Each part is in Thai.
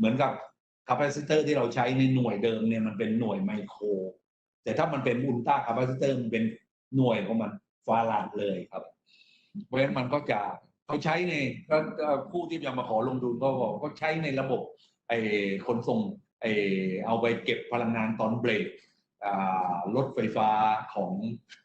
เหมือนกับคาปาซิเตอร์ที่เราใช้ในหน่วยเดิมเนี่ยมันเป็นหน่วยไมโคร แต่ถ้ามันเป็นอุลตราคาปาซิเตอร์มันเป็นหน่วยของมันฟาราดเลยครับ เพราะฉะนั้นมันก็จะเขาใช้ในก็ผู้ที่จะมาขอลงทุนก็บอกก็ใช้ในระบบไอ้ขนส่งไอ้เอาไปเก็บพลังงานตอนเบรกรถไฟฟ้าของ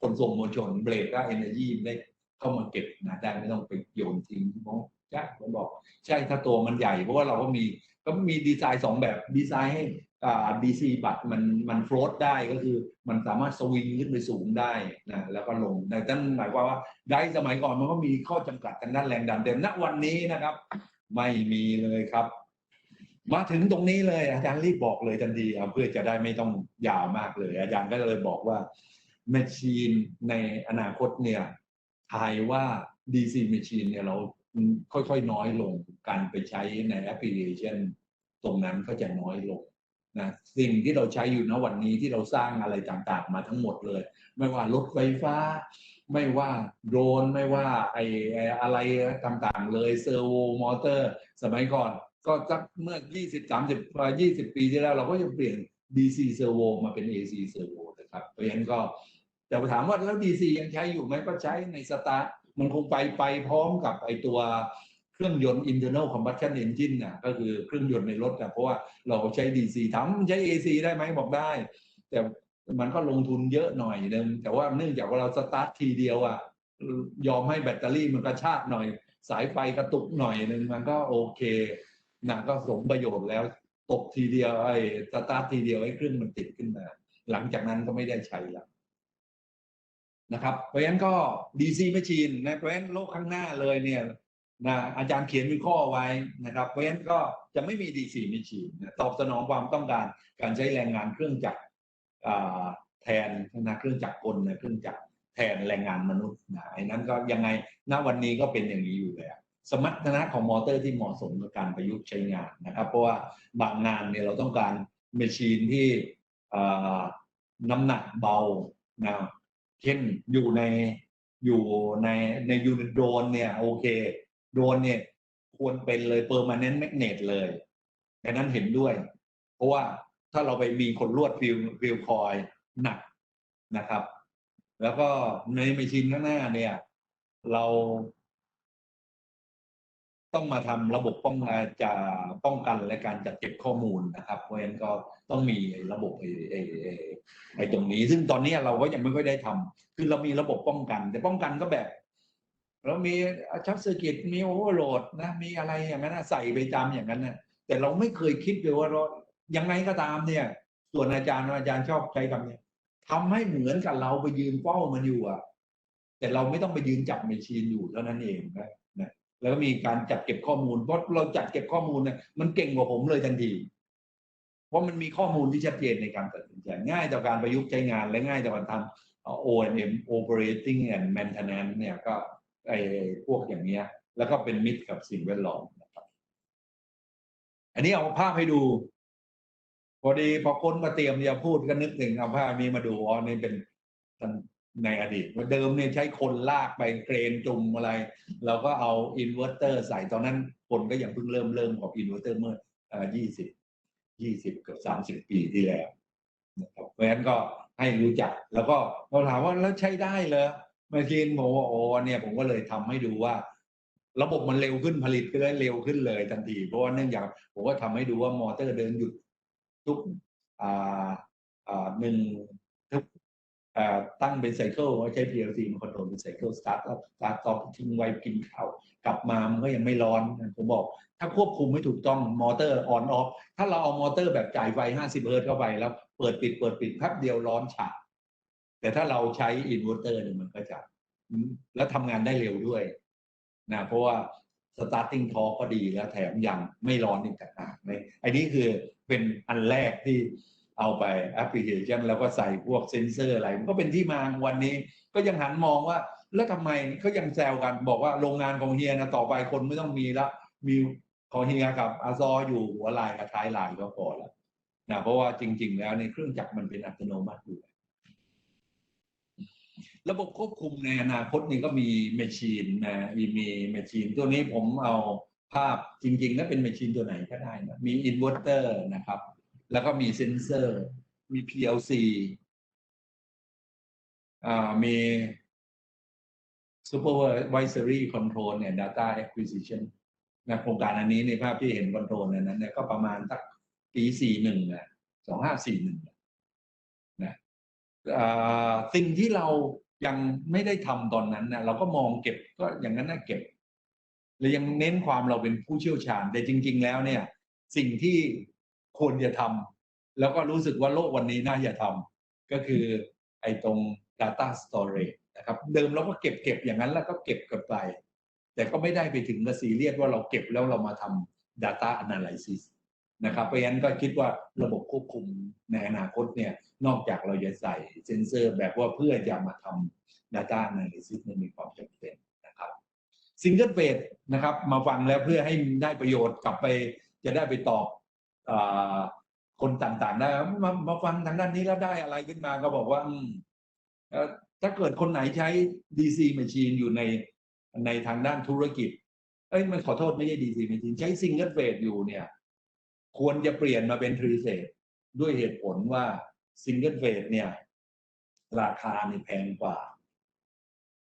ขนส่งมวลชนเบรกก็เอเนอร์จีได้เข้ามาเก็บนะได้ไม่ต้องไปโยนทิ้งเพราะ ใช่ผมบอกใช่ถ้าตัวมันใหญ่เพราะว่าเราก็มีก็มีดีไซน์สองแบบดีไซน์ให้อ่า DC บัตรมันมันโฟลตได้ก็คือมันสามารถสวิงขึ้นไปสูงได้นะแล้วก็ลงแต่นั่นหมายความว่าได้สมัยก่อนมันก็มีข้อจำกัดทางด้านแรงดันแต่ณวันนี้นะครับ ไม่มีเลยครับ มาถึงตรงนี้เลย อาจารย์รีบบอกเลยทันทีเพื่อจะได้ไม่ต้องยาวมากเลย อาจารย์ก็เลยบอกว่าแมชชีนในอนาคตเนี่ยทายว่า DC Machine เนี่ยเรา ค่อยๆน้อยลง การไปใช้ในแอปพลิเคชัน ตรงนั้นก็จะน้อยลงนะสิ่งที่เราใช้อยู่ณวันนี้ที่เราสร้างอะไรต่างๆ มาทั้งหมดเลย ไม่ว่ารถไฟฟ้า ไม่ว่าโดรนไม่ว่าไอไอะไรต่างๆ เลยเซอร์โวมอเตอร์ สมัยก่อนก็สักเมื่อ 20 30 20 ปีที่แล้ว เราก็จะเปลี่ยน DC เซอร์โวมาเป็น AC เซอร์โวนะครับเพราะฉะนั้นก็แต่ถามว่าแล้ว DC ยังใช้อยู่ไหมก็ใช้ในสตาร์ มันคงไปไปพร้อมกับไอตัวเครื่องยนต์ internal combustion engine น่ะก็คือเครื่องยนต์ในรถนะเพราะว่าเราใช้ DC ถามใช้ AC ได้ไหมบอกได้ แต่มันก็ลงทุนเยอะหน่อยนึงแต่ว่าเนื่องจากว่าเราสตาร์ททีเดียวอะยอมให้แบตเตอรี่มันกระชากหน่อย สายไฟกระตุกหน่อยนึงมันก็โอเคนะก็สมประโยชน์แล้วตกทีเดียวไอ้สตาร์ททีเดียวให้เครื่องมันติดขึ้นมา หลังจากนั้นก็ไม่ได้ใช้แล้ว นะครับเพราะฉะนั้นก็ DC machine นนะเพราะฉะนั้นโลกข้างหน้าเลยเนี่ยนะอาจารย์เขียนมีข้อไว้นะครับเพราะฉะนั้นก็จะไม่มี DC machine นตอบสนองความต้องการการใช้แรงงานเครื่องจักรแทนนะเครื่องจักรกลนะเครื่องจักรแทนแรงงานมนุษย์นะไอ้นั้นก็ยังไงณวันนี้ก็เป็นอย่างนี้อยู่แล้วสมรรถนะของมอเตอร์ที่เหมาะสมกับการประยุกต์ใช้งานนะครับ เพราะว่าบางงานเนี่ยเราต้องการแมชชีนที่น้ำหนักเบานะ เช่นอยู่ในอยู่ในในยูนิโดนเนี่ยโอเคโดนเนี่ยควรเป็นเลยเปอร์มานน t ์แมกเนตเลยดังนั้นเห็นด้วย เพราะว่าถ้าเราไปมีคนลวดฟิลฟิลคอยหนักนะครับ แล้วก็ในไมชชีนข้างหน้าเนี่ย เรา ต้องมาทำระบบป้องกันจะป้องกันและการจัดเก็บข้อมูลนะครับ เพราะฉะนั้นก็ต้องมีระบบไอ้ไอ้ไอ้ตรงนี้ ซึ่งตอนนี้เราก็ยังไม่ค่อยได้ทำคือเรามีระบบป้องกัน แต่ป้องกันก็แบบเรามีช็อตเซอร์กิตมีโอเวอร์โหลดนะมีอะไรอย่างนั้นนะใส่ไปตามอย่างนั้นนะแต่เราไม่เคยคิดเลยว่าเรายังไงก็ตามเนี่ย ส่วนอาจารย์อาจารย์ชอบใช้คำนี้ทำให้เหมือนกับเราไปยืนเฝ้ามันอยู่อะแต่เราไม่ต้องไปยืนจับเมชชีนอยู่เท่านั้นเองนะ แล้วก็มีการจัดเก็บข้อมูลเพราะเราจัดเก็บข้อมูลเนี่ยมันเก่งกว่าผมเลยทันที เพราะมันมีข้อมูลที่ชัดเจนในการตัดสินใจง่ายต่อการประยุกต์ใช้งานและง่ายต่อการทำ O&M Operating and Maintenance เนี่ยก็ไอ้พวกอย่างเนี้ย แล้วก็เป็นมิตรกับสิ่งแวดล้อมนะครับ อันนี้เอาภาพให้ดู พอดีพอคนมาเตรียมจะพูดก็นึกถึงเอาภาพนี้มาดูอ๋อนี่เป็น ในอดีตเดิมเนี่ยใช้คนลากไปเครนจุงอะไร เราก็เอาอินเวอร์เตอร์ใส่ตอนนั้นคนก็ยังเพิ่งเริ่มเริ่มกับอินเวอร์เตอร์เมื่อยี่สิบยี่สิบเกือบสามสิบปีที่แล้วนะครับเพราะฉะนั้นก็ให้รู้จักแล้วก็เราถามว่าแล้วใช้ได้เหรอมาชีนผมว่าโอ้เนี่ยผมก็เลยทำให้ดูว่า ระบบมันเร็วขึ้นผลิตก็เลยเร็วขึ้นเลยทันทีเพราะว่าเนื่องจากผมก็ทำให้ดูว่ามอเตอร์เดินหยุดทุกอ่าอ่าหนึ่งทุก ตั้งเป็นไซเคิลใช้ PLC มันคอนโทรลเป็นไซเคิลสตาร์ทอัพสตาร์ทต่อทิ้งไว้กินข้าวกลับมามันก็ยังไม่ร้อน ผมบอก ถ้าควบคุมไม่ถูกต้องมอเตอร์ออนออฟถ้าเราเอามอเตอร์แบบจ่ายไฟ 50 เฮิร์ตเข้าไปแล้วเปิดปิดเปิดปิดแป๊บเดียวร้อนฉาแต่ถ้าเราใช้อินเวอร์เตอร์เนี่ยมันก็จะ แล้วทำงานได้เร็วด้วยนะเพราะว่า starting torque ก็ดีแล้วแถมยังไม่ร้อนอีกต่างหากในอันนี้คือเป็นอันแรกที่ เอาไปแอปพลิเคชันแล้วก็ใส่พวกเซนเซอร์อะไร มันก็เป็นที่มาวันนี้ ก็ยังหันมองว่า แล้วทำไมเขายังแซวกันบอกว่าโรงงานของเฮียนะต่อไปคนไม่ต้องมีล้วมีของเฮียกับอาซออยู่หัวลายกับท้ายลายก็พอแล้วนะเพราะว่าจริง ๆ แล้วในเครื่องจักรมันเป็นอัตโนมัติอยู่ระบบควบคุมในอนาคตนี่ก็มีแมชชีนนะมีมีแมชชีนตัวนี้ผมเอาภาพจริงๆแล้วเป็นแมชชีนตัวไหนก็ได้นะมีอินเวอร์เตอร์นะครับ แล้วก็มีเซนเซอร์ มี PLC อ่ามี supervisory control เนี่ย data acquisition นะโครงการอันนี้ในภาพที่เห็นคอนโทรลนั้นเนี่ยก็ประมาณสักปีสี่หนึ่งอะสองห้าสี่หนึ่งนะอ่าสิ่งที่เรายังไม่ได้ทำตอนนั้นนะเราก็มองเก็บก็อย่างนั้นนะเก็บเรายังเน้นความเราเป็นผู้เชี่ยวชาญ แต่จริง ๆ แล้วเนี่ย สิ่งที่ ควรจะทำแล้วก็รู้สึกว่าโลกวันนี้น่าจะทำก็คือไอ้ตรง data storage นะครับเดิมเราก็เก็บเก็บอย่างนั้นแล้วก็เก็บกันไป แต่ก็ไม่ได้ไปถึงกับซีเรียสว่าเราเก็บแล้วเรามาทำ data analysis นะครับเพราะฉะนั้นก็คิดว่าระบบควบคุมในอนาคตเนี่ยนอกจากเราจะใส่เซนเซอร์แบบว่าเพื่อจะมาทำ data analysis เนี่ยมีความจำเป็นนะครับ single phase นะครับมาฟังแล้วเพื่อให้ได้ประโยชน์กลับไปจะได้ไปตอบ คนต่างๆได้มามาฟังทางด้านนี้แล้วได้อะไรขึ้นมาก็บอกว่าถ้าเกิดคนไหนใช้ DC machine อยู่ในในทางด้านธุรกิจ เอ้ยมันขอโทษไม่ใช่ DC machine ใช้ single phase อยู่เนี่ย ควรจะเปลี่ยนมาเป็น three p h ด้วยเหตุผลว่า single phase เนี่ย ราคาเนี่ยแพงกว่า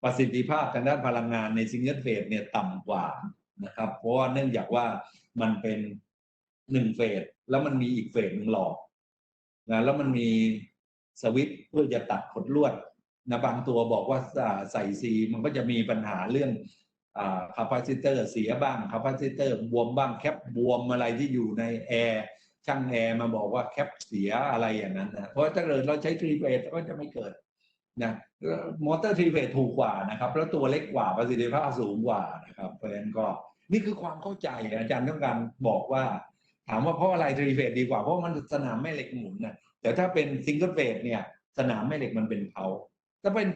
ประสิทธิภาพทางด้านพลังงานใน single phase เนี่ยต่ำกว่านะครับ เพราะว่าเนื่องจากว่ามันเป็น หนึ่งเฟสแล้วมันมีอีกเฟสหนึ่งหลอกนะแล้วมันมีสวิตเพื่อจะตัดขดลวดนะบางตัวบอกว่าใส่ซีมันก็จะมีปัญหาเรื่องอคาปาซิเตอร์เสียบ้างคาปาซิเตอร์บวมบ้างแคปบวมอะไรที่อยู่ในแอร์ช่างแอร์มาบอกว่าแคปเสียอะไรอย่างนั้นนะเพราะถ้าเกิดเราใช้ทรีเฟสก็จะไม่เกิดนะมอเตอร์ทรีเฟสถูกกว่านะครับแล้วตัวเล็กกว่าประสิทธิภาพสูงกว่านะครับเพราะฉะนั้นก็นี่คือความเข้าใจอาจารย์ต้องการบอกว่า ถามว่าเพราะอะไรทรีเฟสดีกว่าเพราะมันสนามแม่เหล็กหมุนนะแต่ถ้าเป็นซิงเกิลเฟสเนี่ย สนามแม่เหล็กมันเป็นเผาถ้าเป็น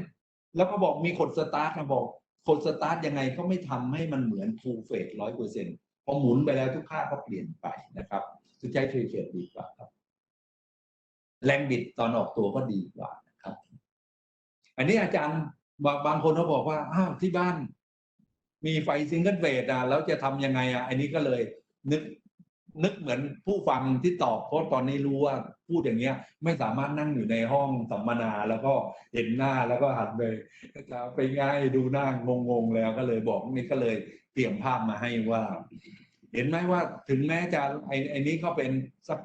แล้วก็บอกมีกดสตาร์ทนะบอกกดสตาร์ทยังไงก็ไม่ทำให้มันเหมือนฟูลเฟสร้อยเปอร์เซ็นต์พอหมุนไปแล้วทุกค่าก็เปลี่ยนไปนะครับคือใช้ทรีเฟสดีกว่าครับ แรงบิดตอนออกตัวก็ดีกว่านะครับ อันนี้อาจารย์บางบางคนเขาบอกว่าอ้าวที่บ้าน มีไฟซิงเกิลเฟสอะแล้วจะทำยังไงอะ อันนี้ก็เลยนึก นึกเหมือนผู้ฟังที่ตอบเพราะตอนนี้รู้ว่าพูดอย่างเงี้ย ไม่สามารถนั่งอยู่ในห้องสัมมนาแล้วก็เห็นหน้าแล้วก็หันไปแล้วไปง่ายดูหน้างงๆแล้วก็เลยบอกนี่ก็เลยเตรียมภาพมาให้ว่า เห็นไหมว่าถึงแม้จะไอ้ไอ้นี้ก็เป็นสัก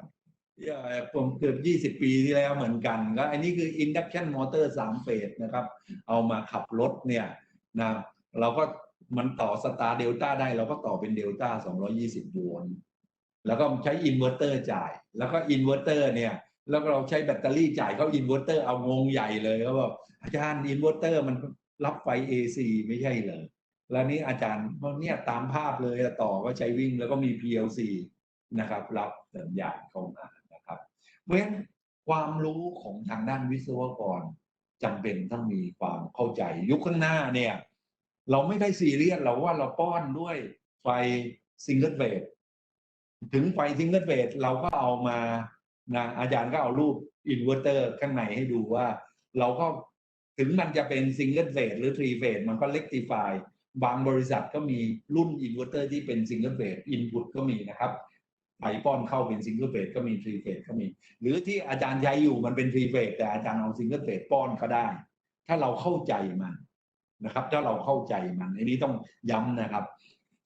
เอ่อผมเกือบยี่สิบปีที่แล้วเหมือนกันก็อันนี้คือ induction motor สามเฟสนะครับ เอามาขับรถเนี่ยนะเราก็มันต่อสตาร์เดลต้าได้เราก็ต่อเป็นเดลต้า220โวลต์ แล้วก็ใช้อินเวอร์เตอร์จ่าย แล้วก็อินเวอร์เตอร์เนี่ย แล้วเราใช้แบตเตอรี่จ่ายเขาอินเวอร์เตอร์เอางงใหญ่เลยเขาบอกอาจารย์อินเวอร์เตอร์มันรับไฟ AC ไม่ใช่เลยแล้วนี่อาจารย์เนี่ยตามภาพเลยต่อก็ใช้วิ่งแล้วก็มี PLC นะครับ รับสัญญาณเข้ามานะครับ เพราะฉะนั้นความรู้ของทางด้านวิศวกรจำเป็นต้องมีความเข้าใจยุคข้างหน้าเนี่ย เราไม่ได้ซีเรียสเราว่าเราป้อนด้วยไฟซิงเกิลเ e ถึงไฟซิงเกิลเ e เราก็เอามานะอาจารย์ก็เอารูปอินเวอร์เตอร์ข้างในให้ดูว่า เราก็ถึงมันจะเป็นซิงเกิลเ e หรือทรีเ e มันก็เล็กติฟายบางบริษัทก็มีรุ่นอินเวอร์เตอร์ที่เป็นซิงเกิลเ e อินพุตก็มีนะครับไฟป้อนเข้าเป็นซิงเกิลเ e ก็มีทรีเ e ก็มี หรือที่อาจารย์ใช้อยู่มันเป็นทรีเ e แต่อาจารย์เอาซิงเกิลเ e ป้อนก็ได้ ถ้าเราเข้าใจมันนะครับ ถ้าเราเข้าใจมันอันนี้ต้องย้ำนะครับ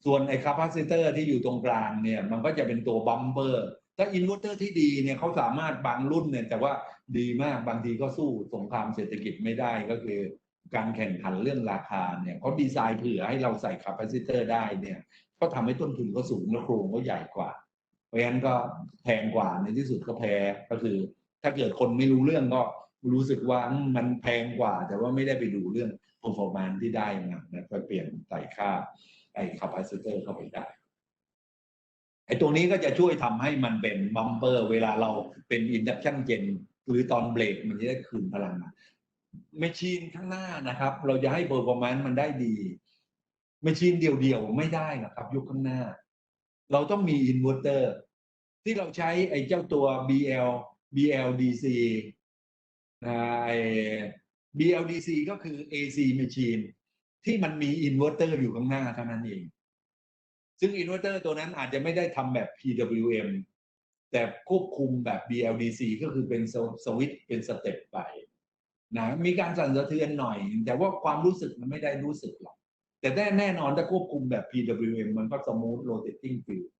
ส่วนไอ้คาปาซิเตอร์ที่อยู่ตรงกลางเนี่ยมันก็จะเป็นตัวบัมเปอร์ถ้าอินเวอร์เตอร์ที่ดีเนี่ยเขาสามารถบางรุ่นเนี่ยแต่ว่าดีมากบางทีก็สู้สงครามเศรษฐกิจไม่ได้ก็คือการแข่งขันเรื่องราคาเนี่ยเขาดีไซน์เผื่อให้เราใส่คาปาซิเตอร์ได้เนี่ยก็ทำให้ต้นทุนก็สูงและโครงก็ใหญ่กว่า เพราะฉะนั้นก็แพงกว่าในที่สุดก็แพ้ก็คือ ถ้าเกิดคนไม่รู้เรื่องก็รู้สึกว่ามันแพงกว่า แต่ว่าไม่ได้ไปดูเรื่อง performance ที่ได้มานะไปเปลี่ยนใส่ค่า ไอ้คาปาซิเตอร์เข้าไปได้ไอ้ตรงนี้ก็จะช่วยทำให้มันเป็นบัมเปอร์ เวลาเราเป็นอินดักชันเจนหรือตอนเบรกมันจะได้คืนพลังมาแมชชีนข้างหน้านะครับ เราจะให้เปอร์ฟอร์แมนซ์มันได้ดีแมชชีนเดียวๆ ไม่ได้นะครับ ยุคข้างหน้า เราต้องมีอินเวอร์เตอร์ที่เราใช้ไอ้เจ้าตัว BL BLDC นะไอ้ BLDC ก็คือ AC machine ที่มันมีอินเวอร์เตอร์อยู่ข้างหน้าเท่านั้นเอง ซึ่งอินเวอร์เตอร์ตัวนั้นอาจจะไม่ได้ทำแบบ PWM แต่ควบคุมแบบ BLDC ก็คือเป็นสวิตช์เป็นสเต็ปไปนะมีการสั่นสะเทือนหน่อย แต่ว่าความรู้สึกมันไม่ได้รู้สึกหรอก แต่แน่แน่นอนถ้าควบคุมแบบ PWM มันก็ smooth rotating field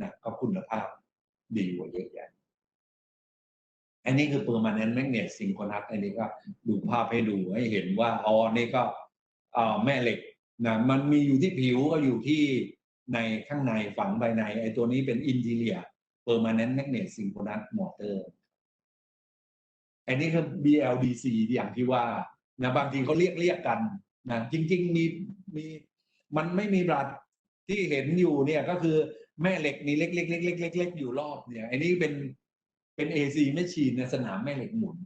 นะก็คุณภาพดีกว่าเยอะแยะอันนี้คือ permanent magnet synchronous อันนี้ก็ดูภาพให้ดูให้เห็นว่าอ๋อนี่ก็ แม่เหล็กนะมันมีอยู่ที่ผิวก็อยู่ที่ในข้างในฝังภายในไอ้ตัวนี้เป็น interior permanent magnet synchronous motor อันนี้คือ BLDC อย่างที่ว่านะบางทีเขาเรียกเรียกกันนะจริง ๆ มีมีมันไม่มีบลัดที่เห็นอยู่เนี่ยก็คือแม่เหล็กนี่เล็กๆๆๆๆอยู่รอบเนี่ยอันนี้เป็นเป็น AC แมชชีนในสนามแม่เหล็กหมุน